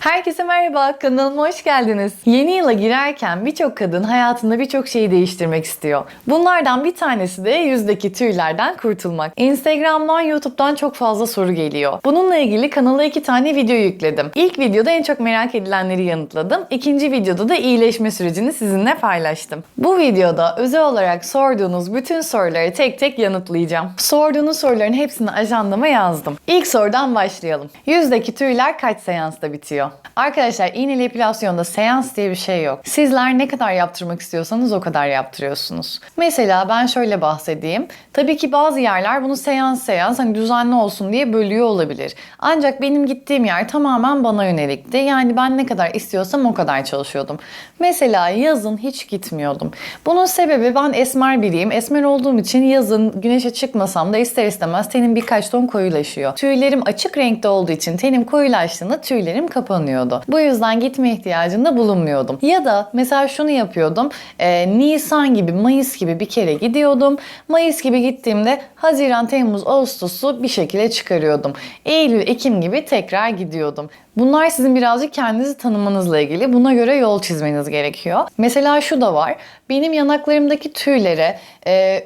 Herkese merhaba, kanalıma hoş geldiniz. Yeni yıla girerken birçok kadın hayatında birçok şeyi değiştirmek istiyor. Bunlardan bir tanesi de yüzdeki tüylerden kurtulmak. Instagram'dan, YouTube'dan çok fazla soru geliyor. Bununla ilgili kanala iki tane video yükledim. İlk videoda en çok merak edilenleri yanıtladım. İkinci videoda da iyileşme sürecini sizinle paylaştım. Bu videoda özel olarak sorduğunuz bütün soruları tek tek yanıtlayacağım. Sorduğunuz soruların hepsini ajandama yazdım. İlk sorudan başlayalım. Yüzdeki tüyler kaç seansta bitiyor? Arkadaşlar iğneli epilasyonda seans diye bir şey yok. Sizler ne kadar yaptırmak istiyorsanız o kadar yaptırıyorsunuz. Mesela ben şöyle bahsedeyim. Tabii ki bazı yerler bunu seans seans hani düzenli olsun diye bölüyor olabilir. Ancak benim gittiğim yer tamamen bana yönelikti. Yani ben ne kadar istiyorsam o kadar çalışıyordum. Mesela yazın hiç gitmiyordum. Bunun sebebi ben esmer biriyim. Esmer olduğum için yazın güneşe çıkmasam da ister istemez tenim birkaç ton koyulaşıyor. Tüylerim açık renkte olduğu için tenim koyulaştığında tüylerim kapanıyordu. Bu yüzden gitme ihtiyacında bulunmuyordum. Ya da mesela şunu yapıyordum. Ee, Nisan gibi, Mayıs gibi bir kere gidiyordum. Mayıs gibi gittiğimde Haziran, Temmuz, Ağustos'u bir şekilde çıkarıyordum. Eylül, Ekim gibi tekrar gidiyordum. Bunlar sizin birazcık kendinizi tanımanızla ilgili. Buna göre yol çizmeniz gerekiyor. Mesela şu da var. Benim yanaklarımdaki tüylere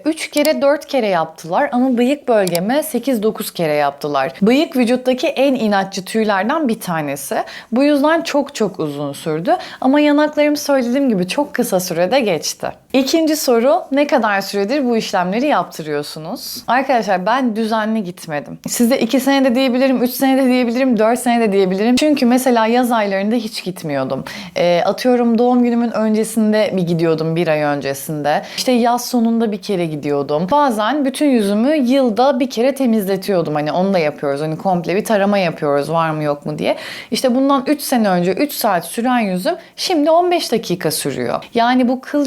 3 kere 4 kere yaptılar ama bıyık bölgeme 8-9 kere yaptılar. Bıyık vücuttaki en inatçı tüylerden bir tanesi. Bu yüzden çok çok uzun sürdü ama yanaklarım söylediğim gibi çok kısa sürede geçti. İkinci soru ne kadar süredir bu işlemleri yaptırıyorsunuz? Arkadaşlar ben düzenli gitmedim. Size 2 senede diyebilirim, 3 senede diyebilirim, 4 senede diyebilirim. Çünkü mesela yaz aylarında hiç gitmiyordum. E, atıyorum doğum günümün öncesinde bir gidiyordum bir ay öncesinde. İşte yaz sonunda bir kere gidiyordum. Bazen bütün yüzümü yılda bir kere temizletiyordum. Hani onu da yapıyoruz. Hani komple bir tarama yapıyoruz var mı yok mu diye. İşte bundan 3 sene önce 3 saat süren yüzüm şimdi 15 dakika sürüyor. Yani bu kıl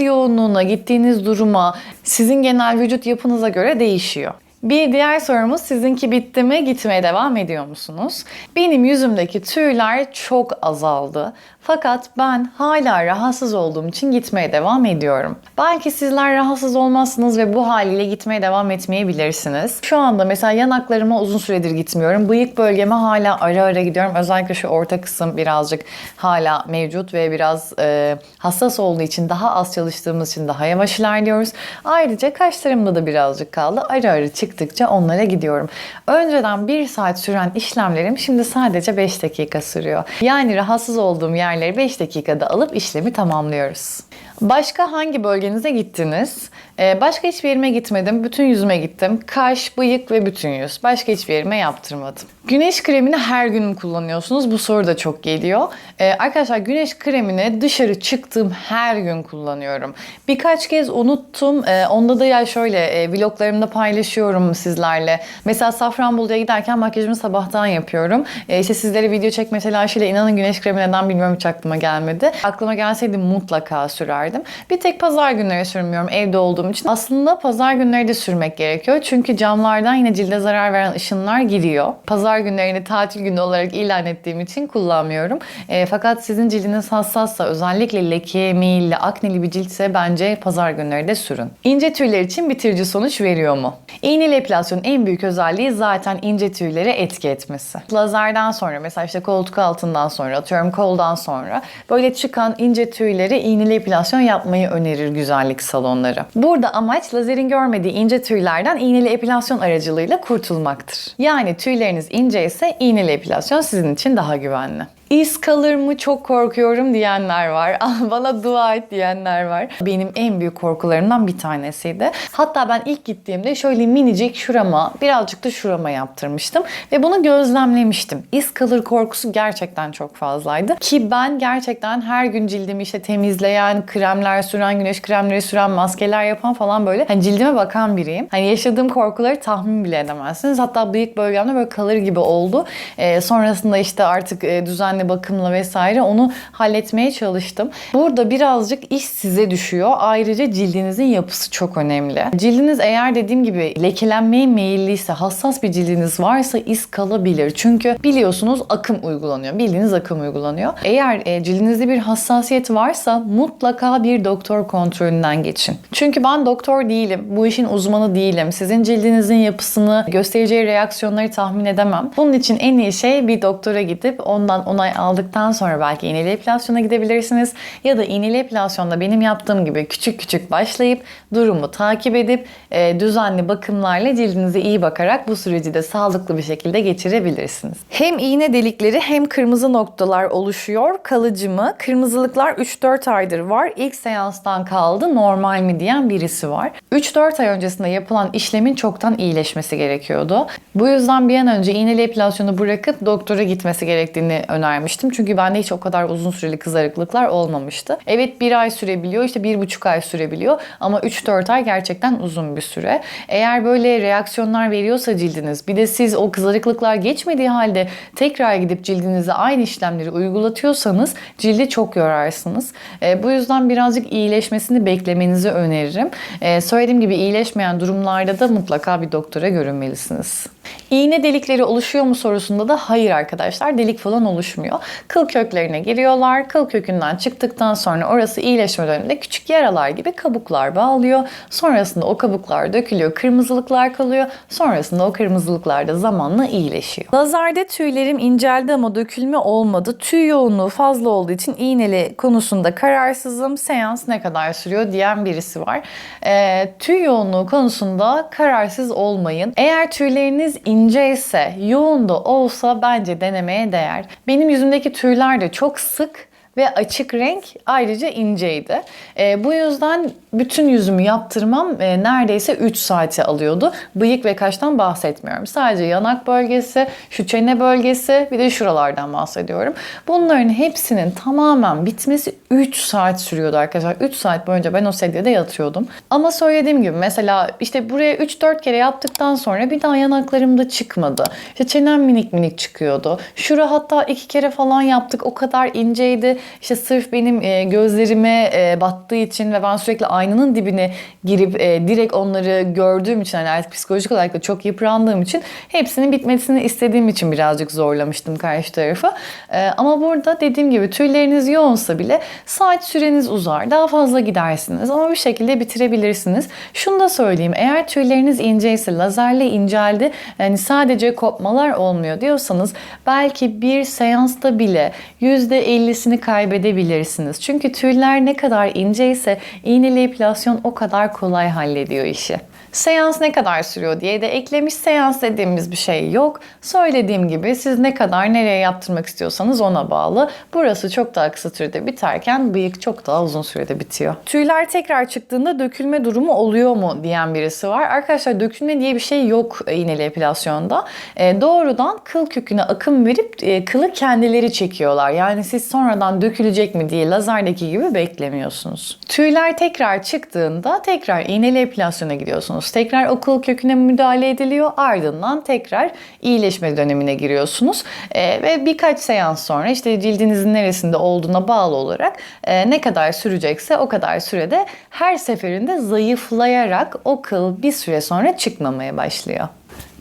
yoğunluğuna, gittiğiniz duruma, sizin genel vücut yapınıza göre değişiyor. Bir diğer sorumuz sizinki bitti mi? Gitmeye devam ediyor musunuz? Benim yüzümdeki tüyler çok azaldı. Fakat ben hala rahatsız olduğum için gitmeye devam ediyorum. Belki sizler rahatsız olmazsınız ve bu haliyle gitmeye devam etmeyebilirsiniz. Şu anda mesela yanaklarıma uzun süredir gitmiyorum. Bıyık bölgeme hala ara ara gidiyorum. Özellikle şu orta kısım birazcık hala mevcut ve biraz e, hassas olduğu için daha az çalıştığımız için daha yavaş ilerliyoruz. Ayrıca kaşlarımda da birazcık kaldı. Ara ara çıktıkça onlara gidiyorum. Önceden bir saat süren işlemlerim şimdi sadece 5 dakika sürüyor. Yani rahatsız olduğum yer yerleri 5 dakikada alıp işlemi tamamlıyoruz. Başka hangi bölgenize gittiniz? Ee, başka hiçbir yerime gitmedim. Bütün yüzüme gittim. Kaş, bıyık ve bütün yüz. Başka hiçbir yerime yaptırmadım. Güneş kremini her gün mü kullanıyorsunuz? Bu soru da çok geliyor. Ee, arkadaşlar güneş kremini dışarı çıktığım her gün kullanıyorum. Birkaç kez unuttum. Ee, onda da ya şöyle e, vloglarımda paylaşıyorum sizlerle. Mesela Safranbolu'ya giderken makyajımı sabahtan yapıyorum. Ee, işte sizlere video çekme telaşıyla inanın güneş kremi neden bilmiyorum hiç aklıma gelmedi. Aklıma gelseydi mutlaka sürerdim. Bir tek pazar günleri sürmüyorum evde olduğum için. Aslında pazar günleri de sürmek gerekiyor. Çünkü camlardan yine cilde zarar veren ışınlar giriyor. Pazar günlerini tatil günü olarak ilan ettiğim için kullanmıyorum. E, fakat sizin cildiniz hassassa özellikle leke, meyilli, akneli bir ciltse bence pazar günleri de sürün. İnce tüyler için bitirici sonuç veriyor mu? İğneli epilasyonun en büyük özelliği zaten ince tüylere etki etmesi. Lazerden sonra mesela işte koltuk altından sonra atıyorum koldan sonra böyle çıkan ince tüyleri iğneli epilasyon yapmayı önerir güzellik salonları. Burada amaç lazerin görmediği ince tüylerden iğneli epilasyon aracılığıyla kurtulmaktır. Yani tüyleriniz ince ise iğneli epilasyon sizin için daha güvenli. İz kalır mı çok korkuyorum diyenler var. Bana dua et diyenler var. Benim en büyük korkularımdan bir tanesiydi. Hatta ben ilk gittiğimde şöyle minicik şurama, birazcık da şurama yaptırmıştım. Ve bunu gözlemlemiştim. İz kalır korkusu gerçekten çok fazlaydı. Ki ben gerçekten her gün cildimi işte temizleyen, kremler süren, güneş kremleri süren, maskeler yapan falan böyle hani cildime bakan biriyim. Hani yaşadığım korkuları tahmin bile edemezsiniz. Hatta bıyık bölgemde böyle kalır gibi oldu. Ee, sonrasında işte artık e, düzenli bakımla vesaire onu halletmeye çalıştım. Burada birazcık iş size düşüyor. Ayrıca cildinizin yapısı çok önemli. Cildiniz eğer dediğim gibi lekelenmeye meyilliyse, hassas bir cildiniz varsa iz kalabilir. Çünkü biliyorsunuz akım uygulanıyor. Bildiğiniz akım uygulanıyor. Eğer e, cildinizde bir hassasiyet varsa mutlaka bir doktor kontrolünden geçin. Çünkü ben doktor değilim. Bu işin uzmanı değilim. Sizin cildinizin yapısını, göstereceği reaksiyonları tahmin edemem. Bunun için en iyi şey bir doktora gidip ondan onay onay aldıktan sonra belki iğneli epilasyona gidebilirsiniz. Ya da iğneli epilasyonda benim yaptığım gibi küçük küçük başlayıp durumu takip edip e, düzenli bakımlarla cildinize iyi bakarak bu süreci de sağlıklı bir şekilde geçirebilirsiniz. Hem iğne delikleri hem kırmızı noktalar oluşuyor. Kalıcı mı? Kırmızılıklar 3-4 aydır var. İlk seanstan kaldı normal mi diyen birisi var. 3-4 ay öncesinde yapılan işlemin çoktan iyileşmesi gerekiyordu. Bu yüzden bir an önce iğneli epilasyonu bırakıp doktora gitmesi gerektiğini önermiştim. Çünkü bende hiç o kadar uzun süreli kızarıklıklar olmamıştı. Evet bir ay sürebiliyor, işte bir buçuk ay sürebiliyor ama 3-4 ay gerçekten uzun bir süre. Eğer böyle reaksiyonlar veriyorsa cildiniz, bir de siz o kızarıklıklar geçmediği halde tekrar gidip cildinize aynı işlemleri uygulatıyorsanız cildi çok yorarsınız. E, bu yüzden birazcık iyileşmesini beklemenizi öneririm. E, söylediğim gibi iyileşmeyen durumlarda da mutlaka bir doktora görünmelisiniz. İğne delikleri oluşuyor mu sorusunda da hayır arkadaşlar delik falan oluşmuyor. Kıl köklerine giriyorlar. Kıl kökünden çıktıktan sonra orası iyileşme döneminde küçük yaralar gibi kabuklar bağlıyor. Sonrasında o kabuklar dökülüyor. Kırmızılıklar kalıyor. Sonrasında o kırmızılıklar da zamanla iyileşiyor. Lazerde tüylerim inceldi ama dökülme olmadı. Tüy yoğunluğu fazla olduğu için iğneli konusunda kararsızım. Seans ne kadar sürüyor diyen birisi var. Ee, tüy yoğunluğu konusunda kararsız olmayın. Eğer tüyleriniz ince ise, yoğun da olsa bence denemeye değer. Benim yüzümdeki tüyler de çok sık ve açık renk ayrıca inceydi. E, bu yüzden bütün yüzümü yaptırmam e, neredeyse 3 saate alıyordu. Bıyık ve kaştan bahsetmiyorum. Sadece yanak bölgesi, şu çene bölgesi bir de şuralardan bahsediyorum. Bunların hepsinin tamamen bitmesi 3 saat sürüyordu arkadaşlar. 3 saat boyunca ben o sedyede yatıyordum. Ama söylediğim gibi mesela işte buraya 3-4 kere yaptıktan sonra bir daha yanaklarımda çıkmadı. İşte çenem minik minik çıkıyordu. Şura hatta iki kere falan yaptık. O kadar inceydi. İşte sırf benim e, gözlerime e, battığı için ve ben sürekli aynanın dibine girip e, direkt onları gördüğüm için hani artık psikolojik olarak da çok yıprandığım için hepsinin bitmesini istediğim için birazcık zorlamıştım karşı tarafı. Ama burada dediğim gibi tüyleriniz yoğunsa bile saat süreniz uzar. Daha fazla gidersiniz ama bir şekilde bitirebilirsiniz. Şunu da söyleyeyim. Eğer tüyleriniz inceyse lazerle inceldi yani sadece kopmalar olmuyor diyorsanız belki bir seansta bile %50'sini kaybedebilirsiniz. Çünkü tüyler ne kadar inceyse iğneli epilasyon o kadar kolay hallediyor işi. Seans ne kadar sürüyor diye de eklemiş seans dediğimiz bir şey yok. Söylediğim gibi siz ne kadar nereye yaptırmak istiyorsanız ona bağlı. Burası çok daha kısa sürede biterken bıyık çok daha uzun sürede bitiyor. Tüyler tekrar çıktığında dökülme durumu oluyor mu diyen birisi var. Arkadaşlar dökülme diye bir şey yok iğneli epilasyonda. E, doğrudan kıl köküne akım verip e, kılı kendileri çekiyorlar. Yani siz sonradan dökülecek mi diye lazerdeki gibi beklemiyorsunuz. Tüyler tekrar çıktığında tekrar iğneli epilasyona gidiyorsunuz. Tekrar o kıl köküne müdahale ediliyor. Ardından tekrar iyileşme dönemine giriyorsunuz. E, ve birkaç seans sonra işte cildinizin neresinde olduğuna bağlı olarak e, ne kadar sürecekse o kadar sürede her seferinde zayıflayarak o kıl bir süre sonra çıkmamaya başlıyor.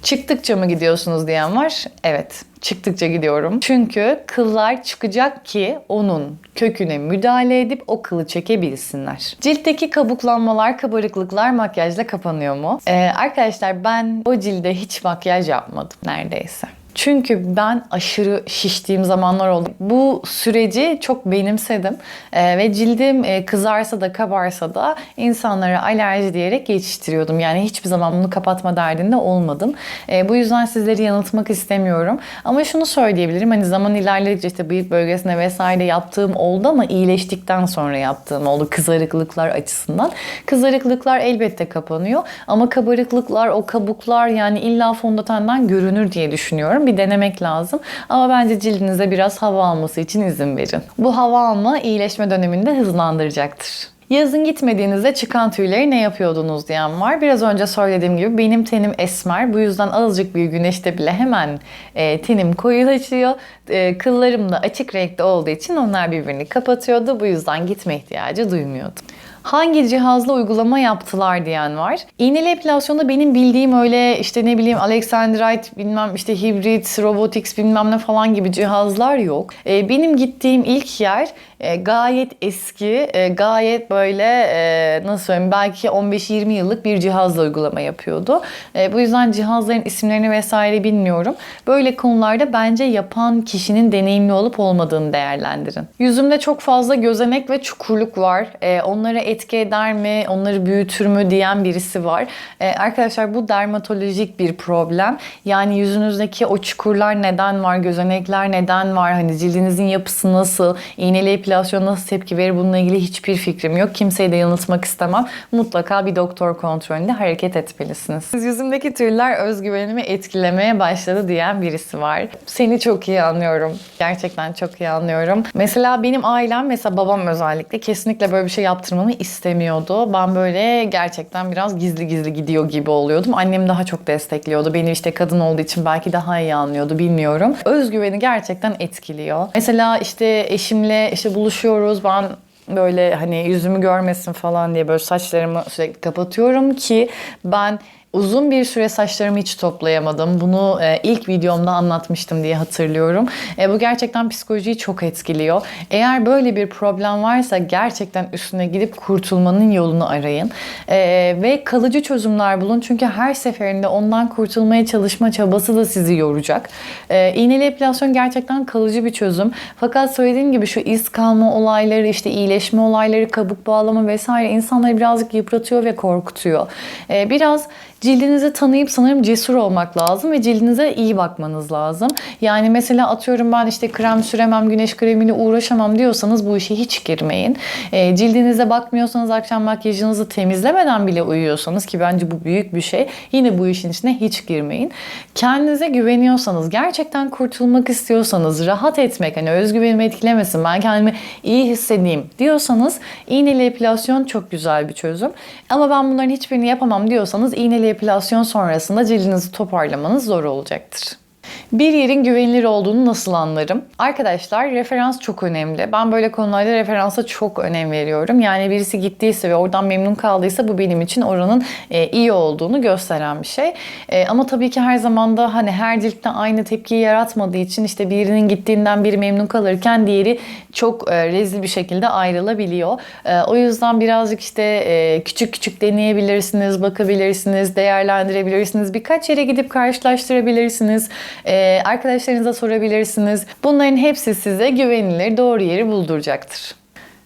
Çıktıkça mı gidiyorsunuz diyen var? Evet, çıktıkça gidiyorum. Çünkü kıllar çıkacak ki onun köküne müdahale edip o kılı çekebilsinler. Ciltteki kabuklanmalar, kabarıklıklar makyajla kapanıyor mu? Ee, arkadaşlar ben o cilde hiç makyaj yapmadım neredeyse. Çünkü ben aşırı şiştiğim zamanlar oldu. Bu süreci çok benimsedim ee, ve cildim e, kızarsa da kabarsa da insanlara alerji diyerek geçiştiriyordum. Yani hiçbir zaman bunu kapatma derdinde olmadım. E, bu yüzden sizleri yanıltmak istemiyorum. Ama şunu söyleyebilirim. Hani zaman ilerledikçe işte bıyık bölgesine vesaire yaptığım oldu ama iyileştikten sonra yaptığım oldu kızarıklıklar açısından. Kızarıklıklar elbette kapanıyor ama kabarıklıklar, o kabuklar yani illa fondötenden görünür diye düşünüyorum bir denemek lazım. Ama bence cildinize biraz hava alması için izin verin. Bu hava alma iyileşme döneminde hızlandıracaktır. Yazın gitmediğinizde çıkan tüyleri ne yapıyordunuz diyen var. Biraz önce söylediğim gibi benim tenim esmer. Bu yüzden azıcık bir güneşte bile hemen e, tenim koyulaşıyor. E, kıllarım da açık renkte olduğu için onlar birbirini kapatıyordu. Bu yüzden gitme ihtiyacı duymuyordum. Hangi cihazla uygulama yaptılar diyen var. İğneli epilasyonda benim bildiğim öyle işte ne bileyim Alexandrite bilmem işte hibrit, robotics bilmem ne falan gibi cihazlar yok. Ee, benim gittiğim ilk yer e, gayet eski, e, gayet böyle e, nasıl söyleyeyim belki 15-20 yıllık bir cihazla uygulama yapıyordu. E, bu yüzden cihazların isimlerini vesaire bilmiyorum. Böyle konularda bence yapan kişinin deneyimli olup olmadığını değerlendirin. Yüzümde çok fazla gözenek ve çukurluk var. E, onlara etki eder mi, onları büyütür mü diyen birisi var. E, arkadaşlar bu dermatolojik bir problem. Yani yüzünüzdeki o çukurlar neden var, gözenekler neden var, hani cildinizin yapısı nasıl, iğneli epilasyon nasıl tepki verir bununla ilgili hiçbir fikrim yok. Kimseyi de yanıltmak istemem. Mutlaka bir doktor kontrolünde hareket etmelisiniz. Yüzümdeki tüyler özgüvenimi etkilemeye başladı diyen birisi var. Seni çok iyi anlıyorum. Gerçekten çok iyi anlıyorum. Mesela benim ailem, mesela babam özellikle kesinlikle böyle bir şey yaptırmamı istemiyordu. Ben böyle gerçekten biraz gizli gizli gidiyor gibi oluyordum. Annem daha çok destekliyordu. Beni işte kadın olduğu için belki daha iyi anlıyordu bilmiyorum. Özgüveni gerçekten etkiliyor. Mesela işte eşimle işte buluşuyoruz. Ben böyle hani yüzümü görmesin falan diye böyle saçlarımı sürekli kapatıyorum ki ben Uzun bir süre saçlarımı hiç toplayamadım. Bunu e, ilk videomda anlatmıştım diye hatırlıyorum. E, bu gerçekten psikolojiyi çok etkiliyor. Eğer böyle bir problem varsa gerçekten üstüne gidip kurtulmanın yolunu arayın. E, ve kalıcı çözümler bulun. Çünkü her seferinde ondan kurtulmaya çalışma çabası da sizi yoracak. E, iğneli epilasyon gerçekten kalıcı bir çözüm. Fakat söylediğim gibi şu iz kalma olayları, işte iyileşme olayları, kabuk bağlama vesaire insanları birazcık yıpratıyor ve korkutuyor. E, biraz cildinizi tanıyıp sanırım cesur olmak lazım ve cildinize iyi bakmanız lazım. Yani mesela atıyorum ben işte krem süremem, güneş kremiyle uğraşamam diyorsanız bu işe hiç girmeyin. E, cildinize bakmıyorsanız akşam makyajınızı temizlemeden bile uyuyorsanız ki bence bu büyük bir şey. Yine bu işin içine hiç girmeyin. Kendinize güveniyorsanız, gerçekten kurtulmak istiyorsanız, rahat etmek, hani özgüvenimi etkilemesin, ben kendimi iyi hissedeyim diyorsanız iğneli epilasyon çok güzel bir çözüm. Ama ben bunların hiçbirini yapamam diyorsanız iğneli epilasyon sonrasında cildinizi toparlamanız zor olacaktır. Bir yerin güvenilir olduğunu nasıl anlarım? Arkadaşlar referans çok önemli. Ben böyle konularda referansa çok önem veriyorum. Yani birisi gittiyse ve oradan memnun kaldıysa bu benim için oranın e, iyi olduğunu gösteren bir şey. E, ama tabii ki her zaman da hani her ciltte aynı tepkiyi yaratmadığı için işte birinin gittiğinden biri memnun kalırken diğeri çok e, rezil bir şekilde ayrılabiliyor. E, o yüzden birazcık işte e, küçük küçük deneyebilirsiniz, bakabilirsiniz, değerlendirebilirsiniz. Birkaç yere gidip karşılaştırabilirsiniz. E, arkadaşlarınıza sorabilirsiniz. Bunların hepsi size güvenilir, doğru yeri bulduracaktır.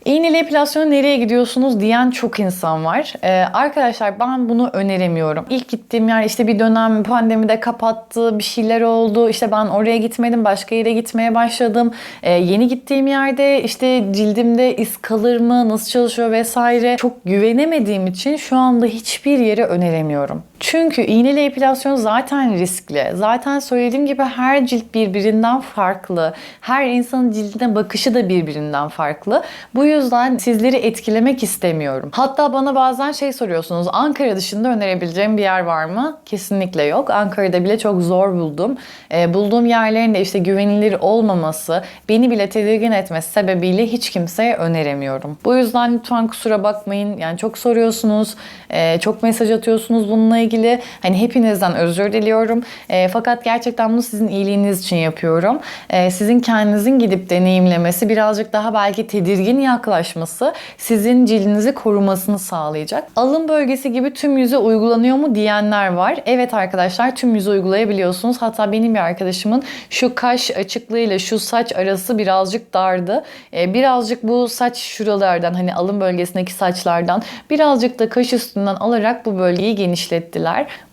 İğneli epilasyona nereye gidiyorsunuz diyen çok insan var. Ee, arkadaşlar ben bunu öneremiyorum. İlk gittiğim yer işte bir dönem pandemide kapattı, bir şeyler oldu. İşte ben oraya gitmedim, başka yere gitmeye başladım. Ee, yeni gittiğim yerde işte cildimde iz kalır mı, nasıl çalışıyor vesaire çok güvenemediğim için şu anda hiçbir yere öneremiyorum. Çünkü iğneli epilasyon zaten riskli. Zaten söylediğim gibi her cilt birbirinden farklı. Her insanın cildine bakışı da birbirinden farklı. Bu yüzden sizleri etkilemek istemiyorum. Hatta bana bazen şey soruyorsunuz. Ankara dışında önerebileceğim bir yer var mı? Kesinlikle yok. Ankara'da bile çok zor buldum. E, bulduğum yerlerin de işte güvenilir olmaması, beni bile tedirgin etmesi sebebiyle hiç kimseye öneremiyorum. Bu yüzden lütfen kusura bakmayın. Yani çok soruyorsunuz, e, çok mesaj atıyorsunuz bununla ilgili. Hani hepinizden özür diliyorum. E, fakat gerçekten bunu sizin iyiliğiniz için yapıyorum. E, sizin kendinizin gidip deneyimlemesi birazcık daha belki tedirgin yaklaşması sizin cildinizi korumasını sağlayacak. Alın bölgesi gibi tüm yüze uygulanıyor mu diyenler var. Evet arkadaşlar tüm yüze uygulayabiliyorsunuz. Hatta benim bir arkadaşımın şu kaş açıklığıyla şu saç arası birazcık dardı. Ee, birazcık bu saç şuralardan hani alın bölgesindeki saçlardan birazcık da kaş üstünden alarak bu bölgeyi genişlettiler.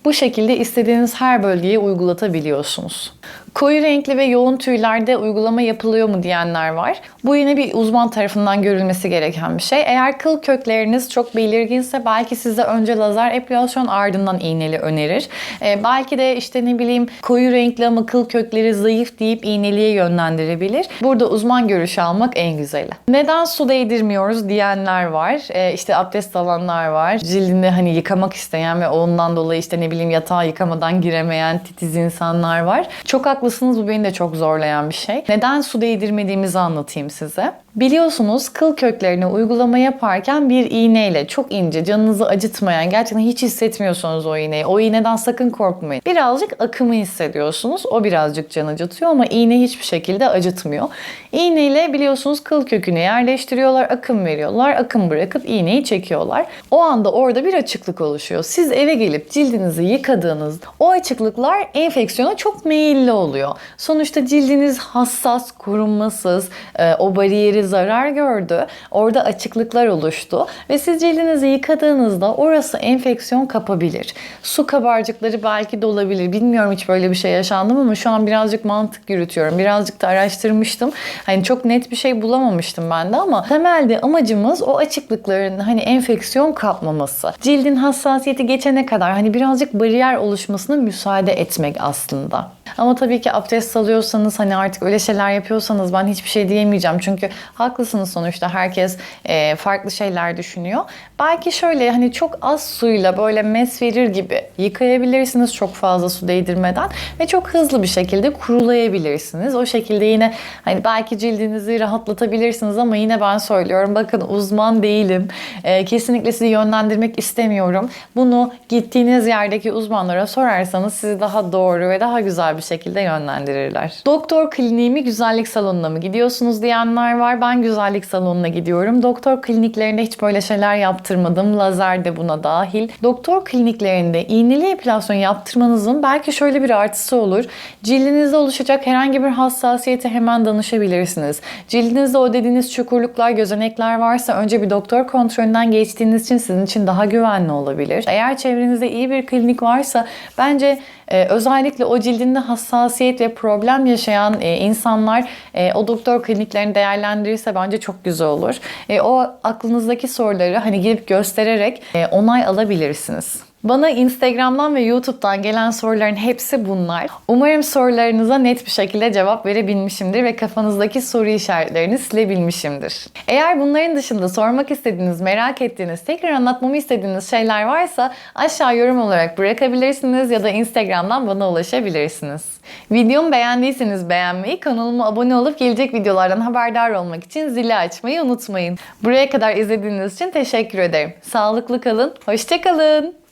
Bu şekilde istediğiniz her bölgeye uygulatabiliyorsunuz. Koyu renkli ve yoğun tüylerde uygulama yapılıyor mu diyenler var. Bu yine bir uzman tarafından görülmesi gereken bir şey. Eğer kıl kökleriniz çok belirginse belki size önce lazer epilasyon ardından iğneli önerir. Ee, belki de işte ne bileyim koyu renkli ama kıl kökleri zayıf deyip iğneliğe yönlendirebilir. Burada uzman görüşü almak en güzeli. Neden su değdirmiyoruz diyenler var. Ee, işte abdest alanlar var. Cildini hani yıkamak isteyen ve ondan dolayı işte ne bileyim yatağa yıkamadan giremeyen titiz insanlar var. Çok haklı haklısınız bu beni de çok zorlayan bir şey. Neden su değdirmediğimizi anlatayım size. Biliyorsunuz kıl köklerine uygulama yaparken bir iğneyle çok ince canınızı acıtmayan gerçekten hiç hissetmiyorsunuz o iğneyi. O iğneden sakın korkmayın. Birazcık akımı hissediyorsunuz. O birazcık can acıtıyor ama iğne hiçbir şekilde acıtmıyor. İğneyle biliyorsunuz kıl köküne yerleştiriyorlar, akım veriyorlar, akım bırakıp iğneyi çekiyorlar. O anda orada bir açıklık oluşuyor. Siz eve gelip cildinizi yıkadığınızda o açıklıklar enfeksiyona çok meyilli oluyor. Sonuçta cildiniz hassas, korunmasız, e, o bariyeri zarar gördü. Orada açıklıklar oluştu ve siz cildinizi yıkadığınızda orası enfeksiyon kapabilir. Su kabarcıkları belki de olabilir. Bilmiyorum hiç böyle bir şey yaşandı mı ama şu an birazcık mantık yürütüyorum. Birazcık da araştırmıştım. Hani çok net bir şey bulamamıştım ben de ama temelde amacımız o açıklıkların hani enfeksiyon kapmaması. Cildin hassasiyeti geçene kadar hani birazcık bariyer oluşmasına müsaade etmek aslında. Ama tabii ki abdest alıyorsanız hani artık öyle şeyler yapıyorsanız ben hiçbir şey diyemeyeceğim. Çünkü haklısınız sonuçta herkes e, farklı şeyler düşünüyor. Belki şöyle hani çok az suyla böyle mes verir gibi yıkayabilirsiniz çok fazla su değdirmeden ve çok hızlı bir şekilde kurulayabilirsiniz. O şekilde yine hani belki cildinizi rahatlatabilirsiniz ama yine ben söylüyorum bakın uzman değilim. E, kesinlikle sizi yönlendirmek istemiyorum. Bunu gittiğiniz yerdeki uzmanlara sorarsanız sizi daha doğru ve daha güzel bir şekilde yönlendirirler. Doktor kliniği mi güzellik salonuna mı gidiyorsunuz diyenler var. Ben güzellik salonuna gidiyorum. Doktor kliniklerinde hiç böyle şeyler yaptırmadım. Lazer de buna dahil. Doktor kliniklerinde iğneli epilasyon yaptırmanızın belki şöyle bir artısı olur. Cildinizde oluşacak herhangi bir hassasiyete hemen danışabilirsiniz. Cildinizde o dediğiniz çukurluklar, gözenekler varsa önce bir doktor kontrolünden geçtiğiniz için sizin için daha güvenli olabilir. Eğer çevrenizde iyi bir klinik varsa bence ee, özellikle o cildinde hassasiyet ve problem yaşayan e, insanlar e, o doktor kliniklerini değerlendirirse bence çok güzel olur. E, o aklınızdaki soruları hani gelip göstererek e, onay alabilirsiniz. Bana Instagram'dan ve YouTube'dan gelen soruların hepsi bunlar. Umarım sorularınıza net bir şekilde cevap verebilmişimdir ve kafanızdaki soru işaretlerini silebilmişimdir. Eğer bunların dışında sormak istediğiniz, merak ettiğiniz, tekrar anlatmamı istediğiniz şeyler varsa aşağı yorum olarak bırakabilirsiniz ya da Instagram'dan bana ulaşabilirsiniz. Videomu beğendiyseniz beğenmeyi, kanalıma abone olup gelecek videolardan haberdar olmak için zili açmayı unutmayın. Buraya kadar izlediğiniz için teşekkür ederim. Sağlıklı kalın, hoşçakalın.